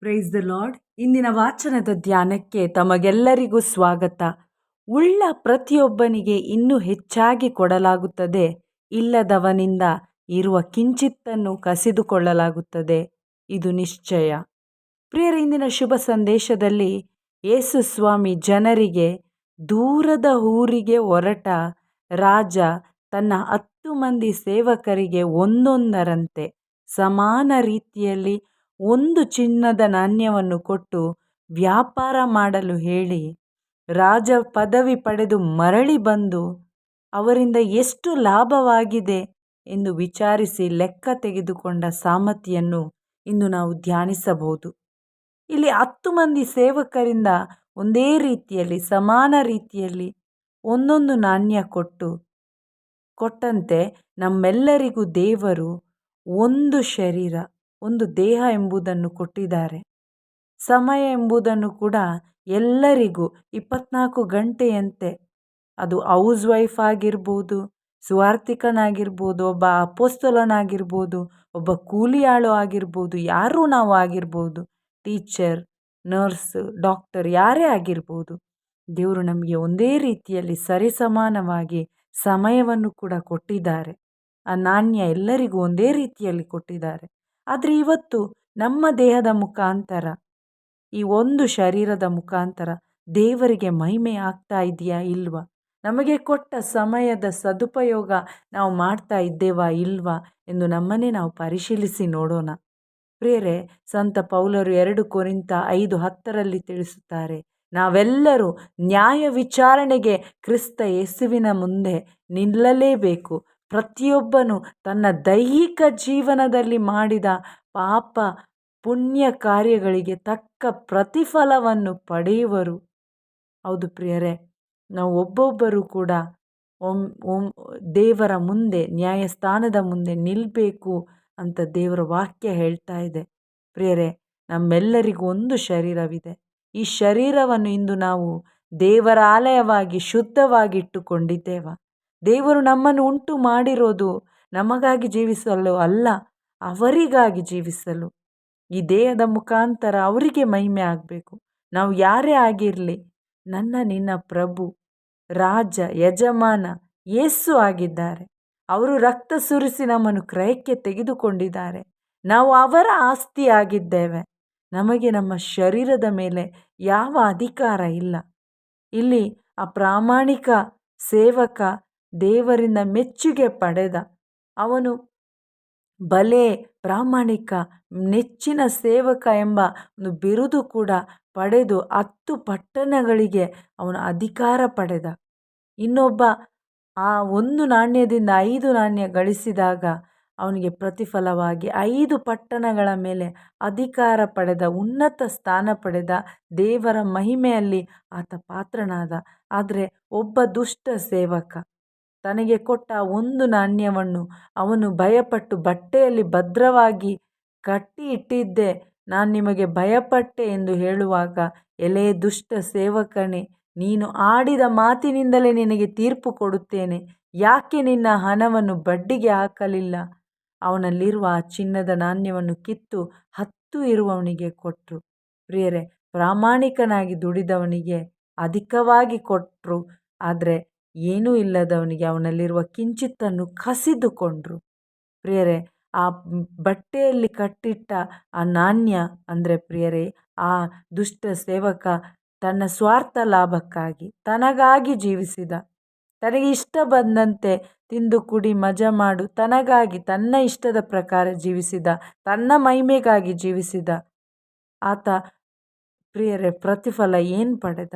Price the lord ಇಂದಿನ ವಾಚನದ ಧ್ಯಾನಕ್ಕೆ ತಮಗೆಲ್ಲರಿಗೂ ಸ್ವಾಗತ. ಉಳ್ಳ ಪ್ರತಿಯೊಬ್ಬನಿಗೆ ಇನ್ನೂ ಹೆಚ್ಚಾಗಿ ಕೊಡಲಾಗುತ್ತದೆ. ಇಲ್ಲದವನಿಂದ ಇರುವ ಕಿಂಚಿತ್ತನ್ನು ಕಸಿದುಕೊಳ್ಳಲಾಗುತ್ತದೆ. ಇದು ನಿಶ್ಚಯ. ಪ್ರಿಯರ, ಇಂದಿನ ಶುಭ ಸಂದೇಶದಲ್ಲಿ ಯೇಸು ಸ್ವಾಮಿ ಜನರಿಗೆ, ದೂರದ ಊರಿಗೆ ಹೊರಟ ರಾಜ ತನ್ನ ಹತ್ತು ಮಂದಿ ಸೇವಕರಿಗೆ ಒಂದೊಂದರಂತೆ ಸಮಾನ ರೀತಿಯಲ್ಲಿ ಒಂದು ಚಿನ್ನದ ನಾಣ್ಯವನ್ನು ಕೊಟ್ಟು ವ್ಯಾಪಾರ ಮಾಡಲು ಹೇಳಿ ರಾಜ ಪದವಿ ಪಡೆದು ಮರಳಿ ಬಂದು ಅವರಿಂದ ಎಷ್ಟು ಲಾಭವಾಗಿದೆ ಎಂದು ವಿಚಾರಿಸಿ ಲೆಕ್ಕ ತೆಗೆದುಕೊಂಡ ಸಾಮತಿಯನ್ನು ಇಂದು ನಾವು ಧ್ಯಾನಿಸಬಹುದು. ಇಲ್ಲಿ ಹತ್ತು ಮಂದಿ ಸೇವಕರಿಂದ ಒಂದೇ ರೀತಿಯಲ್ಲಿ, ಸಮಾನ ರೀತಿಯಲ್ಲಿ ಒಂದೊಂದು ನಾಣ್ಯ ಕೊಟ್ಟು, ಕೊಟ್ಟಂತೆ ನಮ್ಮೆಲ್ಲರಿಗೂ ದೇವರು ಒಂದು ಶರೀರ. ಒಂದು ದೇಹ ಎಂಬುದನ್ನು ಕೊಟ್ಟಿದ್ದಾರೆ. ಸಮಯ ಎಂಬುದನ್ನು ಕೂಡ ಎಲ್ಲರಿಗೂ ಇಪ್ಪತ್ನಾಲ್ಕು ಗಂಟೆಯಂತೆ. ಅದು ಹೌಸ್ ವೈಫ್ ಆಗಿರ್ಬೋದು, ಸುವಾರ್ಥಿಕನಾಗಿರ್ಬೋದು, ಒಬ್ಬ ಅಪೋಸ್ತಲನಾಗಿರ್ಬೋದು, ಒಬ್ಬ ಕೂಲಿಯಾಳು ಆಗಿರ್ಬೋದು, ಯಾರೂ ನಾವು ಆಗಿರ್ಬೋದು, ಟೀಚರ್, ನರ್ಸ್, ಡಾಕ್ಟರ್ ಯಾರೇ ಆಗಿರ್ಬೋದು, ದೇವರು ನಮಗೆ ಒಂದೇ ರೀತಿಯಲ್ಲಿ ಸರಿಸಮಾನವಾಗಿ ಸಮಯವನ್ನು ಕೂಡ ಕೊಟ್ಟಿದ್ದಾರೆ. ಆ ನಾಣ್ಯ ಎಲ್ಲರಿಗೂ ಒಂದೇ ರೀತಿಯಲ್ಲಿ ಕೊಟ್ಟಿದ್ದಾರೆ. ಆದರೆ ಇವತ್ತು ನಮ್ಮ ದೇಹದ ಮುಖಾಂತರ, ಈ ಒಂದು ಶರೀರದ ಮುಖಾಂತರ ದೇವರಿಗೆ ಮಹಿಮೆ ಆಗ್ತಾ ಇದೆಯಾ ಇಲ್ವಾ? ನಮಗೆ ಕೊಟ್ಟ ಸಮಯದ ಸದುಪಯೋಗ ನಾವು ಮಾಡ್ತಾ ಇದ್ದೇವಾ ಇಲ್ವಾ ಎಂದು ನಮ್ಮನ್ನೇ ನಾವು ಪರಿಶೀಲಿಸಿ ನೋಡೋಣ. ಪ್ರಿಯರೇ ಸಂತ ಪೌಲರು ಎರಡು ಕೊರಿಂತ ಐದು ಹತ್ತರಲ್ಲಿ ತಿಳಿಸುತ್ತಾರೆ, ನಾವೆಲ್ಲರೂ ನ್ಯಾಯ ವಿಚಾರಣೆಗೆ ಕ್ರಿಸ್ತ ಯೇಸುವಿನ ಮುಂದೆ ನಿಲ್ಲಲೇಬೇಕು. ಪ್ರತಿಯೊಬ್ಬನು ತನ್ನ ದೈಹಿಕ ಜೀವನದಲ್ಲಿ ಮಾಡಿದ ಪಾಪ ಪುಣ್ಯ ಕಾರ್ಯಗಳಿಗೆ ತಕ್ಕ ಪ್ರತಿಫಲವನ್ನು ಪಡೆಯುವರು. ಹೌದು ಪ್ರಿಯರೇ, ನಾವು ಒಬ್ಬೊಬ್ಬರು ಕೂಡ ಒಮ್ ಒಮ್ ದೇವರ ಮುಂದೆ, ನ್ಯಾಯಸ್ಥಾನದ ಮುಂದೆ ನಿಲ್ಲಬೇಕು ಅಂತ ದೇವರ ವಾಕ್ಯ ಹೇಳ್ತಾ ಇದೆ. ಪ್ರಿಯರೇ, ನಮ್ಮೆಲ್ಲರಿಗೂ ಒಂದು ಶರೀರವಿದೆ. ಈ ಶರೀರವನ್ನು ಇಂದು ನಾವು ದೇವರ ಆಲಯವಾಗಿ ಶುದ್ಧವಾಗಿ ಇಟ್ಟುಕೊಂಡಿದ್ದೇವ ದೇವರು ನಮ್ಮನ್ನು ಉಂಟು ಮಾಡಿರೋದು ನಮಗಾಗಿ ಜೀವಿಸಲು ಅಲ್ಲ, ಅವರಿಗಾಗಿ ಜೀವಿಸಲು. ಈ ದೇಹದ ಮುಖಾಂತರ ಅವರಿಗೆ ಮಹಿಮೆ ಆಗಬೇಕು. ನಾವು ಯಾರೇ ಆಗಿರಲಿ, ನನ್ನ ನಿನ್ನ ಪ್ರಭು, ರಾಜ, ಯಜಮಾನ, ಯೇಸು ಆಗಿದ್ದಾರೆ. ಅವರು ರಕ್ತ ಸುರಿಸಿ ನಮ್ಮನ್ನು ಕ್ರಯಕ್ಕೆ ತೆಗೆದುಕೊಂಡಿದ್ದಾರೆ. ನಾವು ಅವರ ಆಸ್ತಿ ಆಗಿದ್ದೇವೆ ನಮಗೆ ನಮ್ಮ ಶರೀರದ ಮೇಲೆ ಯಾವ ಅಧಿಕಾರ ಇಲ್ಲ. ಇಲ್ಲಿ ಆ ಪ್ರಾಮಾಣಿಕ ಸೇವಕ ದೇವರಿಂದ ಮೆಚ್ಚುಗೆ ಪಡೆದ. ಅವನು ಬಲೆ, ಪ್ರಾಮಾಣಿಕ, ನೆಚ್ಚಿನ ಸೇವಕ ಎಂಬ ಒಂದು ಬಿರುದು ಕೂಡ ಪಡೆದು ಹತ್ತು ಪಟ್ಟಣಗಳಿಗೆ ಅವನು ಅಧಿಕಾರ ಪಡೆದ. ಇನ್ನೊಬ್ಬ ಆ ಒಂದು ನಾಣ್ಯದಿಂದ ಐದು ನಾಣ್ಯ ಗಳಿಸಿದಾಗ ಅವನಿಗೆ ಪ್ರತಿಫಲವಾಗಿ ಐದು ಪಟ್ಟಣಗಳ ಮೇಲೆ ಅಧಿಕಾರ ಪಡೆದ, ಉನ್ನತ ಸ್ಥಾನ ಪಡೆದ ದೇವರ ಮಹಿಮೆಯಲ್ಲಿ ಆತ ಪಾತ್ರನಾದ. ಆದರೆ ಒಬ್ಬ ದುಷ್ಟ ಸೇವಕ. ತನಗೆ ಕೊಟ್ಟ ಒಂದು ನಾಣ್ಯವನ್ನು ಅವನು ಭಯಪಟ್ಟು ಬಟ್ಟೆಯಲ್ಲಿ ಭದ್ರವಾಗಿ ಕಟ್ಟಿ ಇಟ್ಟಿದ್ದೆ. ನಾನು ನಿಮಗೆ ಭಯಪಟ್ಟೆ ಎಂದು ಹೇಳುವಾಗ, ಎಲೆ ದುಷ್ಟ ಸೇವಕನೆ, ನೀನು ಆಡಿದ ಮಾತಿನಿಂದಲೇ ನಿನಗೆ ತೀರ್ಪು ಕೊಡುತ್ತೇನೆ. ಯಾಕೆ ನಿನ್ನ ಹಣವನ್ನು ಬಡ್ಡಿಗೆ ಹಾಕಲಿಲ್ಲ? ಅವನಲ್ಲಿರುವ ಆ ಚಿನ್ನದ ನಾಣ್ಯವನ್ನು ಕಿತ್ತು ಹತ್ತು ಇರುವವನಿಗೆ ಕೊಟ್ಟರು ಪ್ರಿಯರೇ, ಪ್ರಾಮಾಣಿಕನಾಗಿ ದುಡಿದವನಿಗೆ ಅಧಿಕವಾಗಿ ಕೊಟ್ಟರು ಆದರೆ ಏನೂ ಇಲ್ಲದವನಿಗೆ ಅವನಲ್ಲಿರುವ ಕಿಂಚಿತ್ತನ್ನು ಕಸಿದುಕೊಂಡರು. ಪ್ರಿಯರೇ, ಆ ಬಟ್ಟೆಯಲ್ಲಿ ಕಟ್ಟಿಟ್ಟ ಆ ನಾಣ್ಯ ಅಂದರೆ ಪ್ರಿಯರೇ, ಆ ದುಷ್ಟ ಸೇವಕ ತನ್ನ ಸ್ವಾರ್ಥ ಲಾಭಕ್ಕಾಗಿ, ತನಗಾಗಿ ಜೀವಿಸಿದ. ತನಗೆ ಇಷ್ಟ ಬಂದಂತೆ ತಿಂದು ಕುಡಿ, ಮಜಾ ಮಾಡು, ತನಗಾಗಿ, ತನ್ನ ಇಷ್ಟದ ಪ್ರಕಾರ ಜೀವಿಸಿದ, ತನ್ನ ಮಹಿಮೆಗಾಗಿ ಜೀವಿಸಿದ. ಆತ ಪ್ರಿಯರೇ, ಪ್ರತಿಫಲ ಏನು ಪಡೆದ?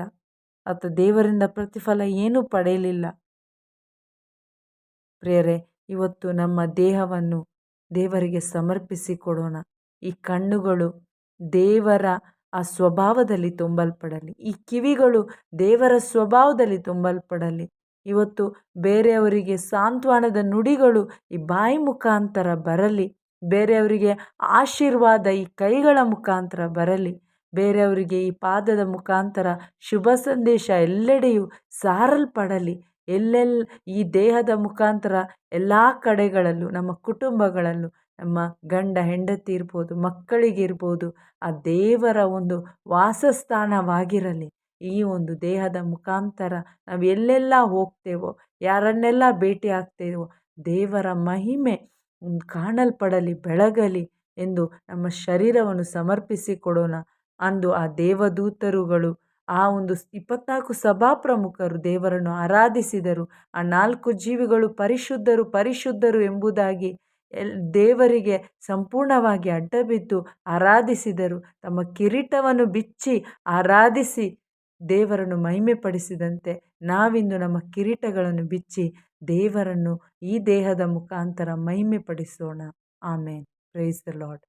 ಆತ ದೇವರಿಂದ ಪ್ರತಿಫಲ ಏನೂ ಪಡೆಯಲಿಲ್ಲ. ಪ್ರಿಯರೇ, ಇವತ್ತು ನಮ್ಮ ದೇಹವನ್ನು ದೇವರಿಗೆ ಸಮರ್ಪಿಸಿ ಕೊಡೋಣ. ಈ ಕಣ್ಣುಗಳು ದೇವರ, ಆ ಸ್ವಭಾವದಲ್ಲಿ ತುಂಬಲ್ಪಡಲಿ. ಈ ಕಿವಿಗಳು ದೇವರ ಸ್ವಭಾವದಲ್ಲಿ ತುಂಬಲ್ಪಡಲಿ. ಇವತ್ತು ಬೇರೆಯವರಿಗೆ ಸಾಂತ್ವನದ ನುಡಿಗಳು ಈ ಬಾಯಿ ಮುಖಾಂತರ ಬರಲಿ. ಬೇರೆಯವರಿಗೆ ಆಶೀರ್ವಾದ ಈ ಕೈಗಳ ಮುಖಾಂತರ ಬರಲಿ. ಬೇರೆಯವರಿಗೆ ಈ ಪಾದದ ಮುಖಾಂತರ ಶುಭ ಸಂದೇಶ ಎಲ್ಲೆಡೆಯೂ ಸಾರಲ್ಪಡಲಿ. ಎಲ್ಲೆಲ್ಲ ಈ ದೇಹದ ಮುಖಾಂತರ ಎಲ್ಲ ಕಡೆಗಳಲ್ಲೂ, ನಮ್ಮ ಕುಟುಂಬಗಳಲ್ಲೂ, ನಮ್ಮ ಗಂಡ ಹೆಂಡತಿ ಇರ್ಬೋದು ಮಕ್ಕಳಿಗಿರ್ಬೋದು ಆ ದೇವರ ಒಂದು ವಾಸಸ್ಥಾನವಾಗಿರಲಿ. ಈ ಒಂದು ದೇಹದ ಮುಖಾಂತರ ನಾವು ಎಲ್ಲೆಲ್ಲ ಹೋಗ್ತೇವೋ, ಯಾರನ್ನೆಲ್ಲ ಭೇಟಿ ಆಗ್ತೇವೋ, ದೇವರ ಮಹಿಮೆ ಕಾಣಲ್ಪಡಲಿ, ಬೆಳಗಲಿ ಎಂದು ನಮ್ಮ ಶರೀರವನ್ನು ಸಮರ್ಪಿಸಿ ಕೊಡೋಣ. ಅಂದು ಆ ದೇವದೂತರುಗಳು, ಆ ಒಂದು ಇಪ್ಪತ್ನಾಲ್ಕು ಸಭಾಪ್ರಮುಖರು ದೇವರನ್ನು ಆರಾಧಿಸಿದರು. ಆ ನಾಲ್ಕು ಜೀವಿಗಳು ಪರಿಶುದ್ಧರು ಪರಿಶುದ್ಧರು ಎಂಬುದಾಗಿ ದೇವರಿಗೆ ಸಂಪೂರ್ಣವಾಗಿ ಅಡ್ಡಬಿದ್ದು ಆರಾಧಿಸಿದರು. ತಮ್ಮ ಕಿರೀಟವನ್ನು ಬಿಚ್ಚಿ ಆರಾಧಿಸಿ ದೇವರನ್ನು ಮಹಿಮೆಪಡಿಸಿದಂತೆ ನಾವಿಂದು ನಮ್ಮ ಕಿರೀಟಗಳನ್ನು ಬಿಚ್ಚಿ ದೇವರನ್ನು ಈ ದೇಹದ ಮುಖಾಂತರ ಮಹಿಮೆಪಡಿಸೋಣ. ಆಮೇನ್. Praise the lord